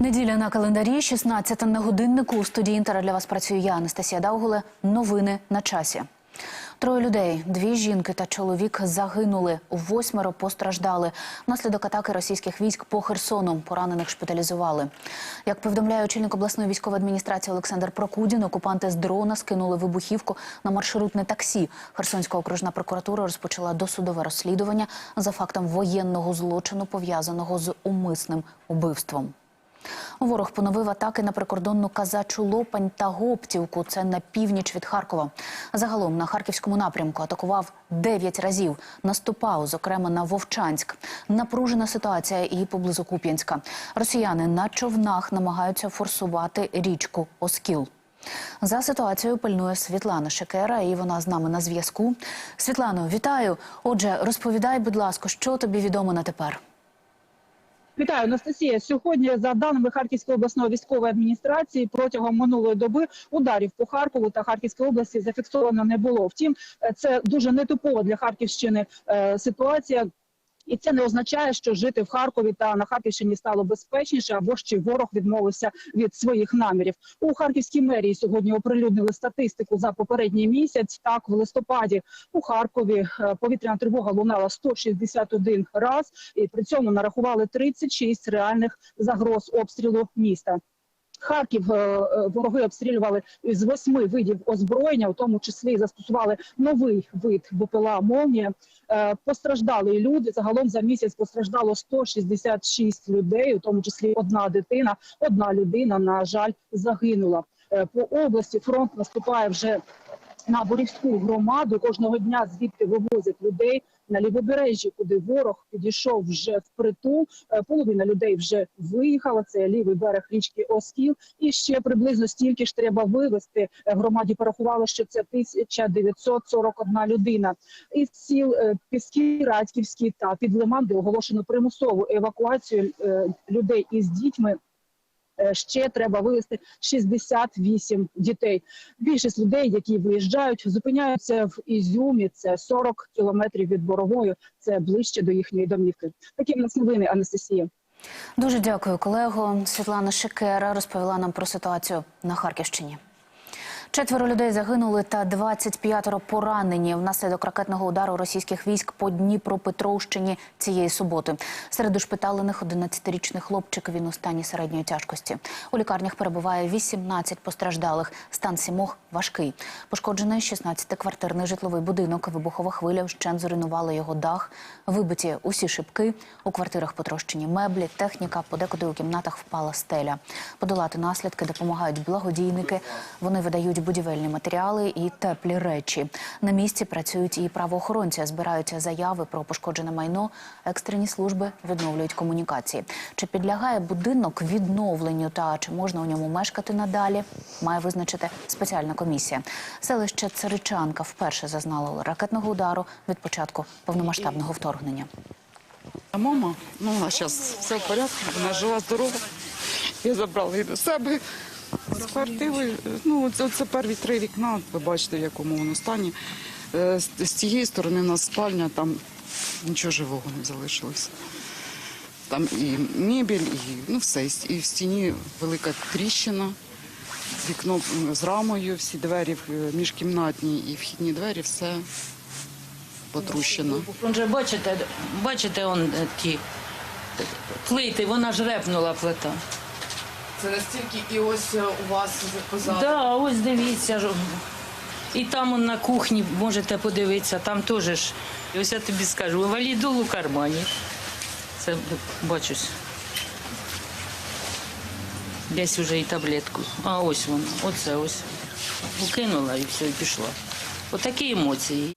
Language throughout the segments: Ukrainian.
Неділя на календарі, 16 на годиннику. У студії Інтера для вас працюю я, Анастасія Даугуле. Новини на часі. Троє людей, дві жінки та чоловік загинули. Восьмеро постраждали. Внаслідок атаки російських військ по Херсону поранених шпиталізували. Як повідомляє очільник обласної військової адміністрації Олександр Прокудін, окупанти з дрона скинули вибухівку на маршрутне таксі. Херсонська окружна прокуратура розпочала досудове розслідування за фактом воєнного злочину, пов'язаного з умисним убивством. Ворог поновив атаки на прикордонну казачу Лопань та Гоптівку. Це на північ від Харкова. Загалом на харківському напрямку атакував 9 разів. Наступав, зокрема, на Вовчанськ. Напружена ситуація і поблизу Куп'янська. Росіяни на човнах намагаються форсувати річку Оскіл. За ситуацією пильнує Світлана Шекера, і вона з нами на зв'язку. Світлано, вітаю. Отже, розповідай, будь ласка, що тобі відомо на тепер. Вітаю, Анастасія. Сьогодні, за даними Харківської обласної військової адміністрації, протягом минулої доби ударів по Харкову та Харківській області зафіксовано не було. Втім, е, це дуже нетипова для Харківщини е, ситуація. І це не означає, що жити в Харкові та на Харківщині стало безпечніше, або ще ворог відмовився від своїх намірів. У Харківській мерії сьогодні оприлюднили статистику за попередній місяць. Так, в листопаді у Харкові е, повітряна тривога лунала 161 раз, і при цьому нарахували 36 реальних загроз обстрілу міста. Харків е, е, вороги обстрілювали з восьми видів озброєння, у тому числі застосували новий вид БПЛА «Молнія». Е, Постраждали люди. Загалом за місяць постраждало 166 людей, у тому числі одна дитина. Одна людина, на жаль, загинула. По області фронт наступає вже на Борівську громаду. Кожного дня звідти вивозять людей на лівобережжі, куди ворог підійшов вже впритул. Е, Половина людей вже виїхала. Це лівий берег річки Оскіл. І ще приблизно стільки ж треба вивезти. Е, Громаді порахували, що це 1941 людина. Із сіл е, Піски, Радьківський та Підлиман, де оголошено примусову евакуацію людей із дітьми. Е, Ще треба вивезти 68 дітей. Більшість людей, які виїжджають, зупиняються в Ізюмі. Це 40 кілометрів від Боровою. Це ближче до їхньої домівки. Такі в нас новини, Анастасія. Дуже дякую, колего. Світлана Шекера розповіла нам про ситуацію на Харківщині. Четверо людей загинули та 25 поранені внаслідок ракетного удару російських військ по Дніпропетровщині цієї суботи. Серед ушпиталених 11-річний хлопчик він у стані середньої тяжкості. У лікарнях перебуває 18 постраждалих. Стан сімох важкий. Пошкоджений 16-квартирний житловий будинок. Вибухова хвиля вщент зруйнувала його дах. Вибиті усі шибки. У квартирах потрощені меблі, техніка. Подекуди у кімнатах впала стеля. Подолати наслідки допомагають благодійники. Вони видають будівельні матеріали і теплі речі. На місці працюють і правоохоронці, збирають заяви про пошкоджене майно. Екстрені служби відновлюють комунікації. Чи підлягає будинок відновленню та чи можна у ньому мешкати надалі? Має визначити спеціальна комісія. Селище Царичанка вперше зазнало ракетного удару від початку повномасштабного вторгнення. Мама, ну вона зараз все в порядку, вона жила здорова. Я забрала її до себе з квартири. Ну, це, перві три вікна, ви бачите, в якому воно стані. Е, З, цієї сторони у нас спальня, там нічого живого не залишилося. Там і мебель, і ну все. І в стіні велика тріщина, вікно з рамою, всі двері е, міжкімнатні і вхідні двері, все потрущено. Он бачите, бачите, он е, ті плити, вона ж репнула плита. Це настільки і ось е, у вас позаду. Да, ось дивіться. І там на кухні можете подивитися, там теж ж. І ось я тобі скажу, валідол у кармані. Це бачусь. Десь уже і таблетку. А ось вона, оце ось. Укинула і все, і пішла. Отакі емоції.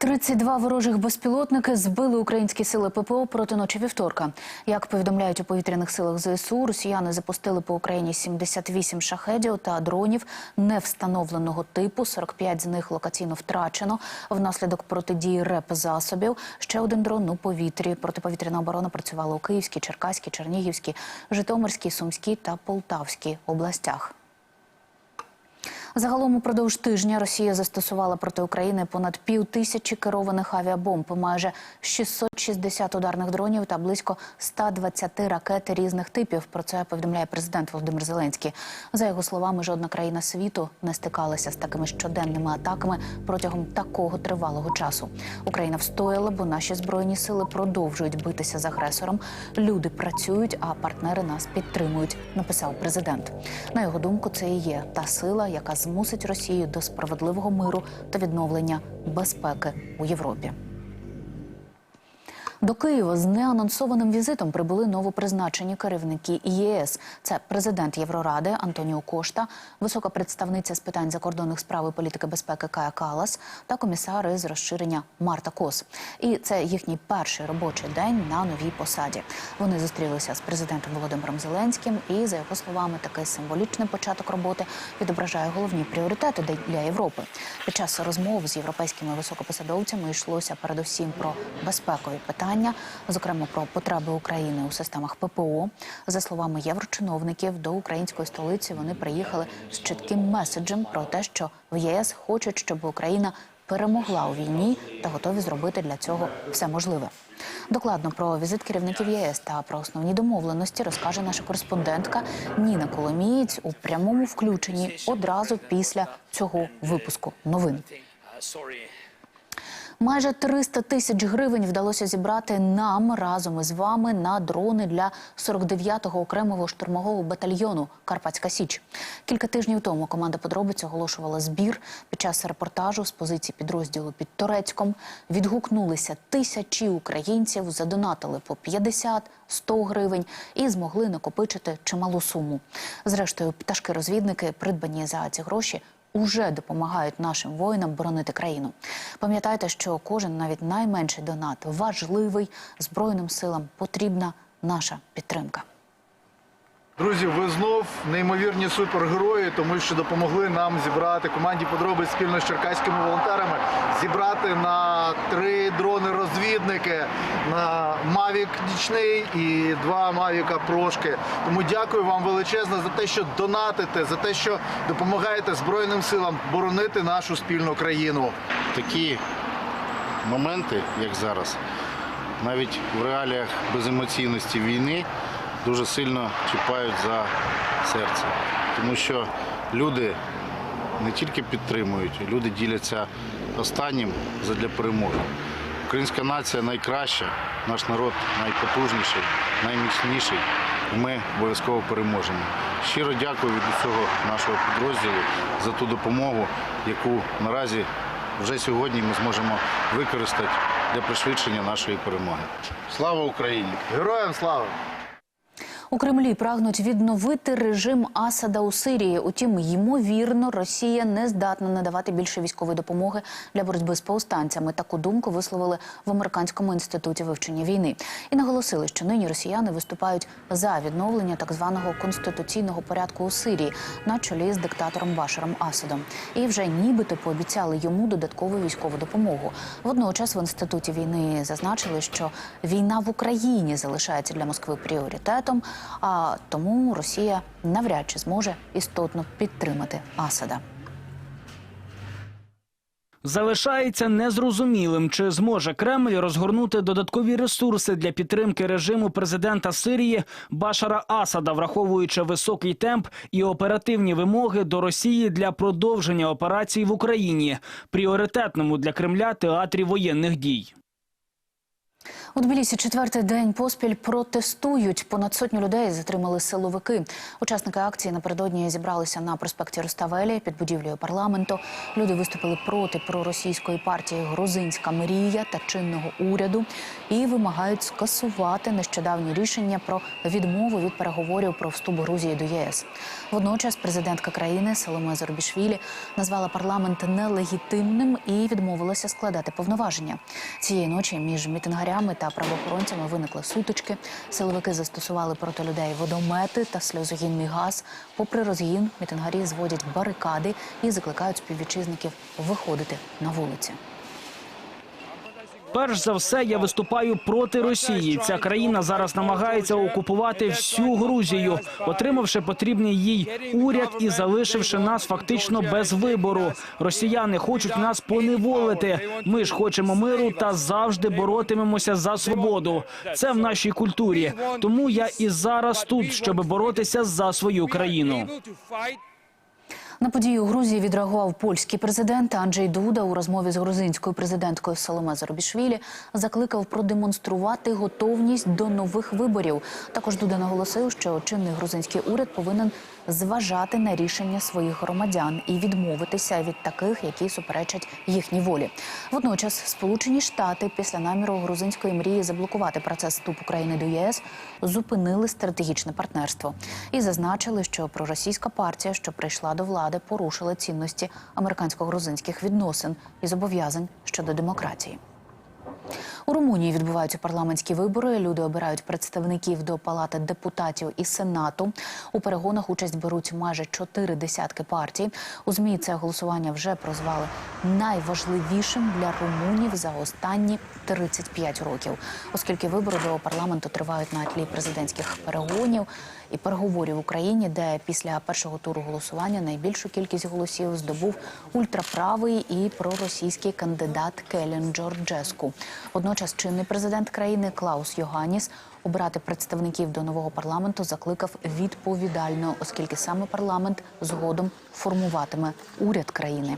32 ворожих безпілотники збили українські сили ППО проти ночі вівторка. Як повідомляють у повітряних силах ЗСУ, росіяни запустили по Україні 78 шахедів та дронів невстановленого типу. 45 з них локаційно втрачено внаслідок протидії РЕП засобів. Ще один дрон у повітрі. Протиповітряна оборона працювала у Київській, Черкаській, Чернігівській, Житомирській, Сумській та Полтавській областях. Загалом упродовж тижня Росія застосувала проти України понад пів тисячі керованих авіабомб, майже 660 ударних дронів та близько 120 ракет різних типів. Про це повідомляє президент Володимир Зеленський. За його словами, жодна країна світу не стикалася з такими щоденними атаками протягом такого тривалого часу. Україна встояла, бо наші збройні сили продовжують битися з агресором. Люди працюють, а партнери нас підтримують. Написав президент. На його думку, це і є та сила, яка змусить Росію до справедливого миру та відновлення безпеки у Європі. До Києва з неанонсованим візитом прибули новопризначені керівники ЄС. Це президент Євроради Антоніо Кошта, висока представниця з питань закордонних справ і політики безпеки Кая Калас та комісар із розширення Марта Кос. І це їхній перший робочий день на новій посаді. Вони зустрілися з президентом Володимиром Зеленським, і за його словами, такий символічний початок роботи відображає головні пріоритети для Європи. Під час розмов з європейськими високопосадовцями йшлося передусім про безпекові питання, зокрема про потреби України у системах ППО. За словами єврочиновників, до української столиці вони приїхали з чітким меседжем про те, що в ЄС хочуть, щоб Україна перемогла у війні та готові зробити для цього все можливе. Докладно про візит керівників ЄС та про основні домовленості розкаже наша кореспондентка Ніна Коломієць у прямому включенні одразу після цього випуску новин. Майже 300 тисяч гривень вдалося зібрати нам разом із вами на дрони для 49-го окремого штурмового батальйону Карпатська Січ. Кілька тижнів тому команда подробиць оголошувала збір. Під час репортажу з позиції підрозділу під Торецьком відгукнулися тисячі українців, задонатили по 50-100 гривень і змогли накопичити чималу суму. Зрештою, пташки-розвідники, придбані за ці гроші, уже допомагають нашим воїнам боронити країну. Пам'ятайте, що кожен, навіть найменший донат, важливий збройним силам потрібна наша підтримка. Друзі, ви знов неймовірні супергерої, тому що допомогли нам зібрати команді подробиць спільно з черкаськими волонтерами. Зібрати на три дрони-розвідники, на Mavic нічний і два Mavic прошки. Тому дякую вам величезно за те, що донатите, за те, що допомагаєте Збройним силам боронити нашу спільну країну. такі моменти, як зараз, навіть в реаліях беземоційності війни дуже сильно чіпають за серце. Тому що люди не тільки підтримують, люди діляться останнім задля перемоги. Українська нація найкраща, наш народ найпотужніший, найміцніший. Ми обов'язково переможемо. Щиро дякую від усього нашого підрозділу за ту допомогу, яку наразі вже сьогодні ми зможемо використати для пришвидшення нашої перемоги. Слава Україні! Героям слава! У Кремлі прагнуть відновити режим Асада у Сирії. Утім, ймовірно, Росія не здатна надавати більше військової допомоги для боротьби з повстанцями. Таку думку висловили в американському інституті вивчення війни і наголосили, що нині росіяни виступають за відновлення так званого конституційного порядку у Сирії на чолі з диктатором Башаром Асадом. І вже нібито пообіцяли йому додаткову військову допомогу. Водночас в інституті війни зазначили, що війна в Україні залишається для Москви пріоритетом, а тому Росія навряд чи зможе істотно підтримати Асада. Залишається незрозумілим, чи зможе Кремль розгорнути додаткові ресурси для підтримки режиму президента Сирії Башара Асада, враховуючи високий темп і оперативні вимоги до Росії для продовження операцій в Україні, пріоритетному для Кремля театрі воєнних дій. У Тбілісі четвертий день поспіль протестують. Понад сотню людей затримали силовики. Учасники акції напередодні зібралися на проспекті Руставелі під будівлею парламенту. Люди виступили проти проросійської партії Грузинська мрія та чинного уряду і вимагають скасувати нещодавні рішення про відмову від переговорів про вступ Грузії до ЄС. Водночас президентка країни Соломе Зорбішвілі назвала парламент нелегітимним і відмовилася складати повноваження. Цієї ночі між мітингарями та правоохоронцями виникли сутички. Силовики застосували проти людей водомети та сльозогінний газ. Попри розгін, мітингарі зводять барикади і закликають співвітчизників виходити на вулиці. Перш за все, я виступаю проти Росії. Ця країна зараз намагається окупувати всю Грузію, отримавши потрібний їй уряд і залишивши нас фактично без вибору. Росіяни хочуть нас поневолити. Ми ж хочемо миру та завжди боротимемося за свободу. Це в нашій культурі. Тому я і зараз тут, щоб боротися за свою країну. На подію у Грузії відреагував польський президент Анджей Дуда у розмові з грузинською президенткою Соломе Зарубішвілі закликав продемонструвати готовність до нових виборів. Також Дуда наголосив, що чинний грузинський уряд повинен зважати на рішення своїх громадян і відмовитися від таких, які суперечать їхній волі. Водночас, Сполучені Штати після наміру грузинської мрії заблокувати процес вступу України до ЄС зупинили стратегічне партнерство і зазначили, що проросійська партія, що прийшла до влади, порушила цінності американсько-грузинських відносин і зобов'язань щодо демократії. У Румунії відбуваються парламентські вибори. Люди обирають представників до палати депутатів і сенату. У перегонах участь беруть майже чотири десятки партій. У змі це голосування вже прозвали найважливішим для румунів за останні 35 років, оскільки вибори до парламенту тривають на тлі президентських перегонів і переговорів в Україні, де після першого туру голосування найбільшу кількість голосів здобув ультраправий і проросійський кандидат Келін Джорджеску. Водночас чинний президент країни Клаус Йоганіс обирати представників до нового парламенту закликав відповідально, оскільки саме парламент згодом формуватиме уряд країни.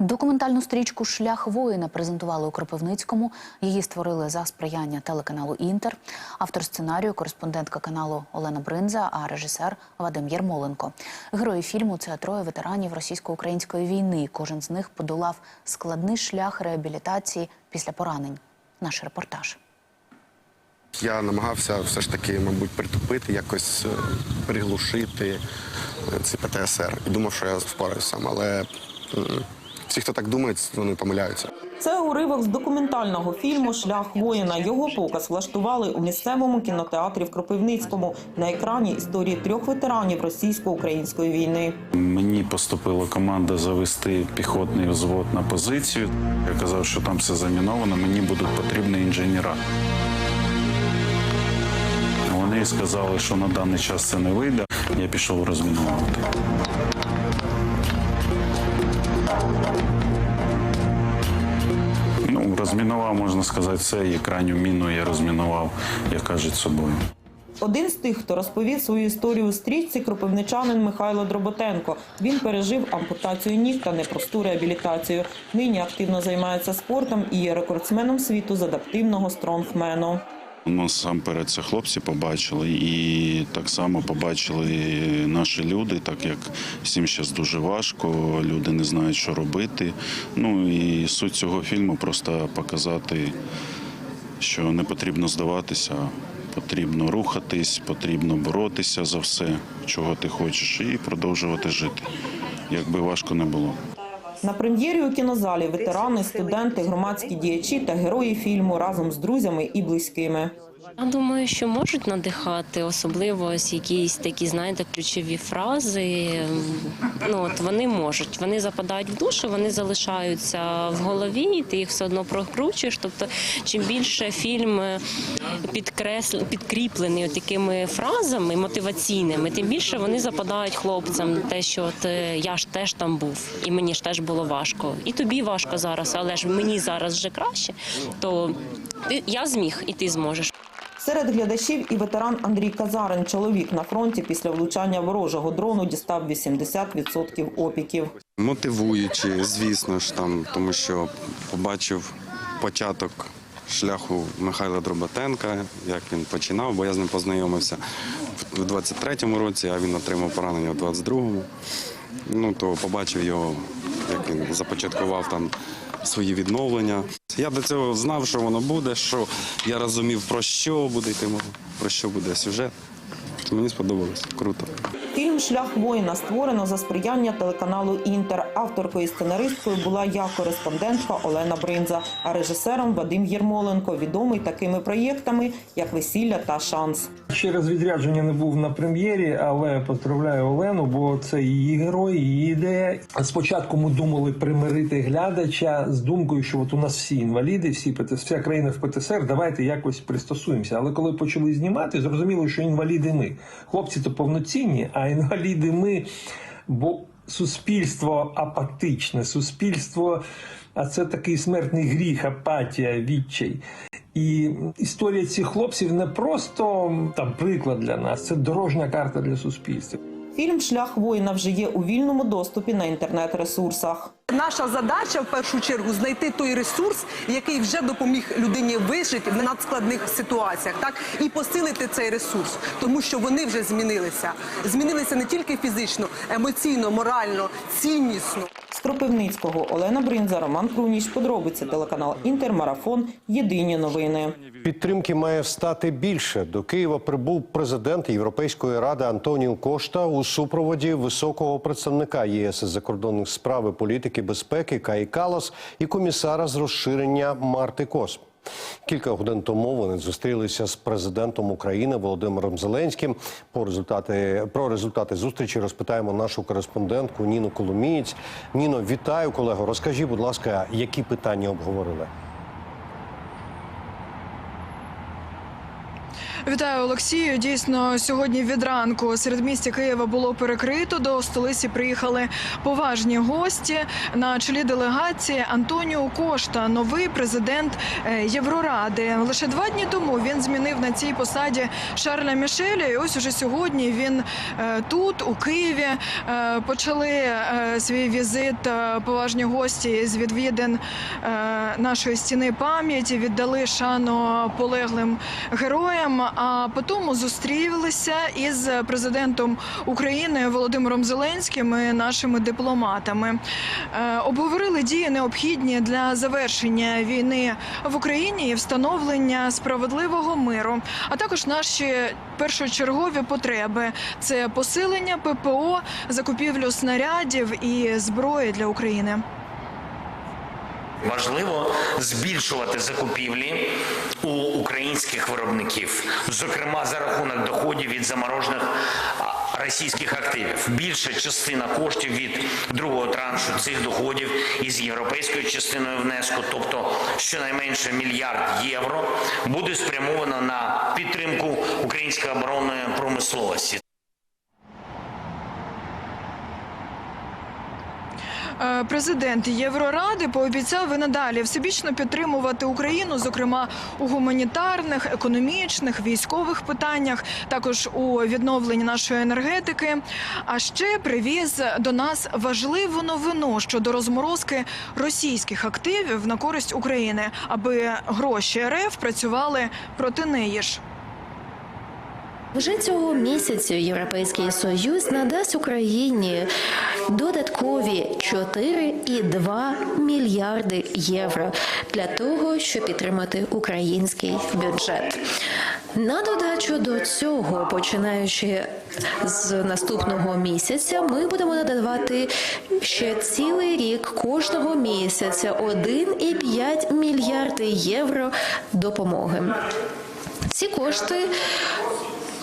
Документальну стрічку Шлях воїна презентували у Кропивницькому. Її створили за сприяння телеканалу Інтер. Автор сценарію, кореспондентка каналу Олена Бринза, а режисер Вадим Єрмоленко. Герої фільму це троє ветеранів російсько-української війни. Кожен з них подолав складний шлях реабілітації після поранень. Наш репортаж. Я намагався все ж таки, мабуть, притупити, якось е, приглушити е, ці ПТСР. І думав, що я впораюсь сам, але всі, хто так думає, вони помиляються. Це уривок з документального фільму Шлях воїна. Його показ влаштували у місцевому кінотеатрі в Кропивницькому на екрані історії трьох ветеранів російсько-української війни. Мені поступила команда завести піхотний взвод на позицію. Я казав, що там все заміновано, мені будуть потрібні інженера. Вони сказали, що на даний час це не вийде. Я пішов розмінувати. Ну, розмінував, можна сказати, все. І крайню міну я розмінував, як кажуть, собою. Один з тих, хто розповів свою історію у стрічці, кропивничанин Михайло Дроботенко. Він пережив ампутацію ніг та непросту реабілітацію. Нині активно займається спортом і є рекордсменом світу з адаптивного стронгмену. Насамперед це хлопці побачили, і так само побачили наші люди, так як всім зараз дуже важко, люди не знають, що робити. Ну і суть цього фільму просто показати, що не потрібно здаватися, потрібно рухатись, потрібно боротися за все, чого ти хочеш, і продовжувати жити, як би важко не було. На прем'єрі у кінозалі ветерани, студенти, громадські діячі та герої фільму разом з друзями і близькими. Я думаю, що можуть надихати, особливо ось якісь такі, знаєте, ключові фрази. Ну от вони можуть. Вони западають в душу, вони залишаються в голові, і ти їх все одно прокручуєш. Тобто, чим більше фільм підкресл... підкріплений от такими фразами мотиваційними, тим більше вони западають хлопцям. Те, що от е, я ж теж там був, і мені ж теж було важко. І тобі важко зараз, але ж мені зараз вже краще. То я зміг, і ти зможеш. Серед глядачів і ветеран Андрій Казарин. Чоловік на фронті після влучання ворожого дрону дістав 80% опіків. Мотивуючи, звісно ж, там, тому що побачив початок шляху Михайла Дроботенка, як він починав, бо я з ним познайомився в 23-му році, а він отримав поранення в 22-му. Ну, то побачив його, як він започаткував там свої відновлення. Я до цього знав, що воно буде, що я розумів, про що буде йти мова, про що буде сюжет. Мені сподобалось. Круто. Фільм Шлях воїна створено за сприяння телеканалу Інтер. Авторкою і сценаристкою була я, кореспондентка Олена Бринза, а режисером Вадим Єрмоленко, відомий такими проєктами, як Весілля та Шанс. Через відрядження не був на прем'єрі, але поздравляю Олену, бо це її герой, її ідея. Спочатку ми думали примирити глядача з думкою, що от у нас всі інваліди, всі ПТСР, вся країна в ПТСР, давайте якось пристосуємося. Але коли почали знімати, зрозуміло, що інваліди ми. Хлопці то повноцінні, а інваліди ми. Бо суспільство апатичне, суспільство, а це такий смертний гріх, апатія, відчай. І історія цих хлопців не просто там приклад для нас, це дорожня карта для суспільства. Фільм Шлях воїна вже є у вільному доступі на інтернет-ресурсах. Наша задача в першу чергу знайти той ресурс, який вже допоміг людині вижити в надскладних ситуаціях, так і посилити цей ресурс, тому що вони вже змінилися. Змінилися не тільки фізично, емоційно, морально, ціннісно. З Кропивницького Олена Бринза, Роман Круніч. Подробиці телеканал Інтермарафон. Єдині новини. Підтримки має встати більше. До Києва прибув президент Європейської ради Антоніо Кошта у супроводі високого представника ЄС з закордонних справ і політики безпеки Каї Калас і комісара з розширення Марти Кос. Кілька годин тому вони зустрілися з президентом України Володимиром Зеленським. По результати про результати зустрічі розпитаємо нашу кореспондентку Ніну Коломієць. Ніно, вітаю колего. Розкажіть, будь ласка, які питання обговорили? Вітаю Олексію. Дійсно, сьогодні від ранку серед місті Києва було перекрито. До столиці приїхали поважні гості на чолі делегації Антоніо Кошта, новий президент е, Євроради. Лише два дні тому він змінив на цій посаді Шарля Мішеля. І ось уже сьогодні він е, тут, у Києві, е, почали свій візит поважні гості з відвідин нашої стіни пам'яті, віддали шану полеглим героям. А потім зустрілися із президентом України Володимиром Зеленським і нашими дипломатами. Е, Обговорили дії необхідні для завершення війни в Україні і встановлення справедливого миру, а також наші першочергові потреби це посилення ППО, закупівлю снарядів і зброї для України. Важливо збільшувати закупівлі у українських виробників, зокрема за рахунок доходів від заморожених російських активів. Більша частина коштів від другого траншу цих доходів із європейською частиною внеску, тобто щонайменше мільярд євро, буде спрямовано на підтримку української оборонної промисловості. Президент Євроради пообіцяв і надалі всебічно підтримувати Україну, зокрема у гуманітарних, економічних, військових питаннях, також у відновленні нашої енергетики. А ще привіз до нас важливу новину щодо розморозки російських активів на користь України, аби гроші РФ працювали проти неї ж. Вже цього місяця Європейський Союз надасть Україні додаткові 4,2 мільярди євро для того, щоб підтримати український бюджет. На додачу до цього, починаючи з наступного місяця, ми будемо надавати ще цілий рік кожного місяця 1,5 мільярди євро допомоги. Ці кошти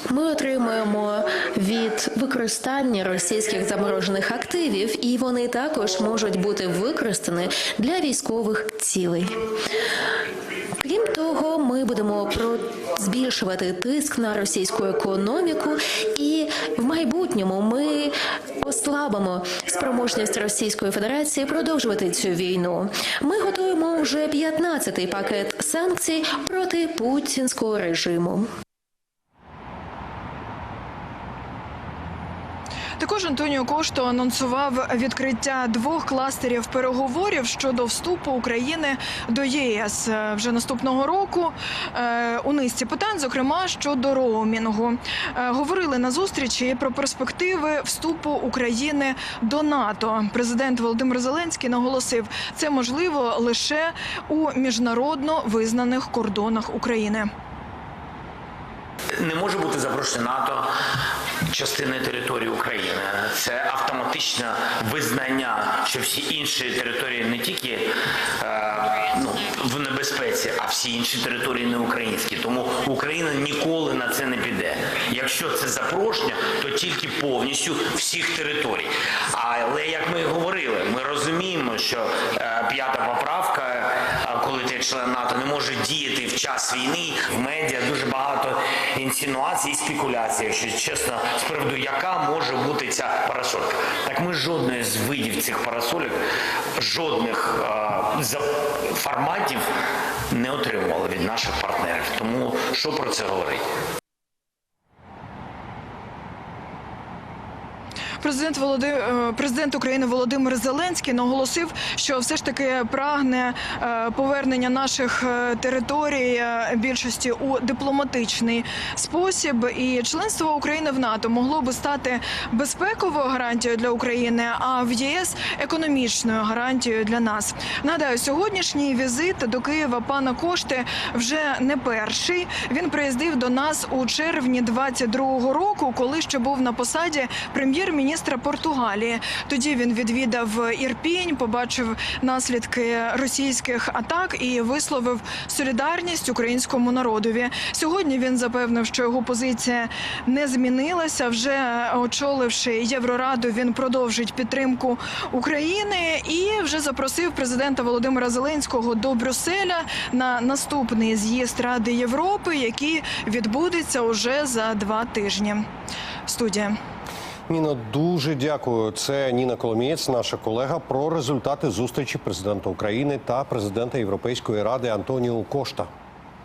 ми отримуємо від використання російських заморожених активів, і вони також можуть бути використані для військових цілей. Крім того, ми будемо збільшувати тиск на російську економіку, і в майбутньому ми ослабимо спроможність Російської Федерації продовжувати цю війну. Ми готуємо вже 15-й пакет санкцій проти путінського режиму. Також Антоніо Кошто анонсував відкриття двох кластерів переговорів щодо вступу України до ЄС Е, вже наступного року. е, У низці питань, зокрема щодо роумінгу, Е, говорили на зустрічі про перспективи вступу України до НАТО. Президент Володимир Зеленський наголосив, це можливо лише у міжнародно визнаних кордонах України. не може бути запрошення НАТО частиною території України. Це автоматичне визнання, що всі інші території не тільки е, ну, в небезпеці, а всі інші території не українські. Тому Україна ніколи на це не піде. Якщо це запрошення, то тільки повністю всіх територій. Але як ми говорили, ми розуміємо, що е, п'ята поправка, член НАТО, не може діяти в час війни. В медіа дуже багато інсинуацій і спекуляцій, якщо чесно, з приводу яка може бути ця парасолька. Так ми жодної з видів цих парасолік, жодних е, форматів не отримували від наших партнерів. Тому що про це говорить? Президент Володи... е, президент України Володимир Зеленський наголосив, що все ж таки прагне е, повернення наших е, територій більшості у дипломатичний спосіб. І членство України в НАТО могло би стати безпековою гарантією для України, а в ЄС економічною гарантією для нас. Нагадаю, сьогоднішній візит до Києва пана Кошти вже не перший. Він приїздив до нас у червні 22-го року, коли ще був на посаді прем'єр-міністра Португалії. Тоді він відвідав Ірпінь, побачив наслідки російських атак і висловив солідарність українському народові. Сьогодні він запевнив, що його позиція не змінилася. Вже очоливши Єврораду, він продовжить підтримку України і вже запросив президента Володимира Зеленського до Брюсселя на наступний з'їзд Ради Європи, який відбудеться уже за два тижні. Студія. Ніно, дуже дякую. Це Ніна Коломієць, наша колега, про результати зустрічі президента України та президента Європейської ради Антоніо Кошта.